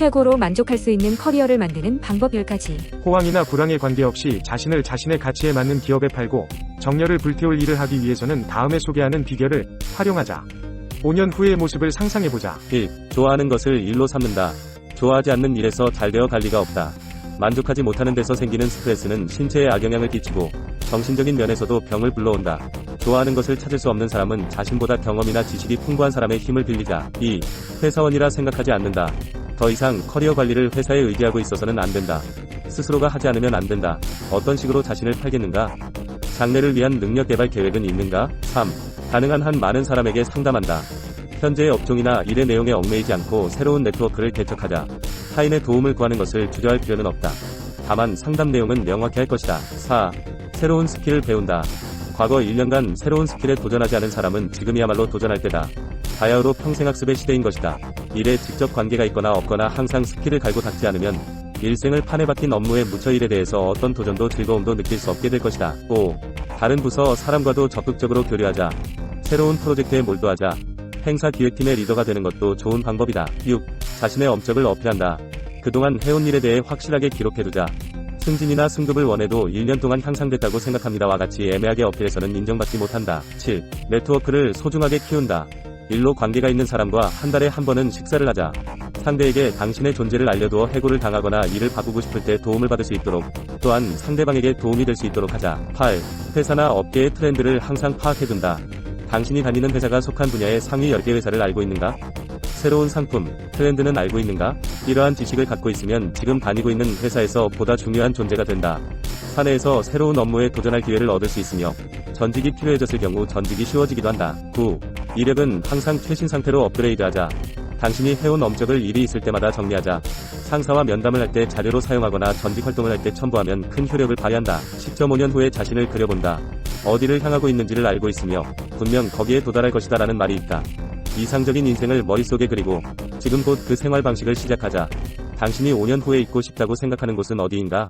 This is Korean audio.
최고로 만족할 수 있는 커리어를 만드는 방법 10가지. 호황이나 불황에 관계없이 자신을 자신의 가치에 맞는 기업에 팔고 정열을 불태울 일을 하기 위해서는 다음에 소개하는 비결을 활용하자. 5년 후의 모습을 상상해보자. 1. 좋아하는 것을 일로 삼는다. 좋아하지 않는 일에서 잘 되어 갈 리가 없다. 만족하지 못하는 데서 생기는 스트레스는 신체에 악영향을 끼치고 정신적인 면에서도 병을 불러온다. 좋아하는 것을 찾을 수 없는 사람은 자신보다 경험이나 지식이 풍부한 사람의 힘을 빌리자. 2. 회사원이라 생각하지 않는다. 더 이상 커리어 관리를 회사에 의지하고 있어서는 안 된다. 스스로가 하지 않으면 안 된다. 어떤 식으로 자신을 팔겠는가? 장래를 위한 능력 개발 계획은 있는가? 3. 가능한 한 많은 사람에게 상담한다. 현재의 업종이나 일의 내용에 얽매이지 않고 새로운 네트워크를 개척하자. 타인의 도움을 구하는 것을 주저할 필요는 없다. 다만 상담 내용은 명확히 할 것이다. 4. 새로운 스킬을 배운다. 과거 1년간 새로운 스킬에 도전하지 않은 사람은 지금이야말로 도전할 때다. 바야흐로 평생학습의 시대인 것이다. 일에 직접 관계가 있거나 없거나 항상 스킬을 갈고 닦지 않으면 일생을 판에 박힌 업무에 묻혀 일에 대해서 어떤 도전도 즐거움도 느낄 수 없게 될 것이다. 5. 다른 부서 사람과도 적극적으로 교류하자. 새로운 프로젝트에 몰두하자. 행사 기획팀의 리더가 되는 것도 좋은 방법이다. 6. 자신의 업적을 어필한다. 그동안 해온 일에 대해 확실하게 기록해두자. 승진이나 승급을 원해도 1년 동안 향상됐다고 생각합니다와 같이 애매하게 어필해서는 인정받지 못한다. 7. 네트워크를 소중하게 키운다. 일로 관계가 있는 사람과 한 달에 한 번은 식사를 하자. 상대에게 당신의 존재를 알려두어 해고를 당하거나 일을 바꾸고 싶을 때 도움을 받을 수 있도록 또한 상대방에게 도움이 될 수 있도록 하자. 8. 회사나 업계의 트렌드를 항상 파악해둔다. 당신이 다니는 회사가 속한 분야의 상위 10개 회사를 알고 있는가? 새로운 상품, 트렌드는 알고 있는가? 이러한 지식을 갖고 있으면 지금 다니고 있는 회사에서 보다 중요한 존재가 된다. 사내에서 새로운 업무에 도전할 기회를 얻을 수 있으며 전직이 필요해졌을 경우 전직이 쉬워지기도 한다. 9. 이력은 항상 최신 상태로 업그레이드하자. 당신이 해온 업적을 일이 있을 때마다 정리하자. 상사와 면담을 할 때 자료로 사용하거나 전직 활동을 할 때 첨부하면 큰 효력을 발휘한다. 10.5년 후에 자신을 그려본다. 어디를 향하고 있는지를 알고 있으며 분명 거기에 도달할 것이다 라는 말이 있다. 이상적인 인생을 머릿속에 그리고 지금 곧 그 생활 방식을 시작하자. 당신이 5년 후에 있고 싶다고 생각하는 곳은 어디인가?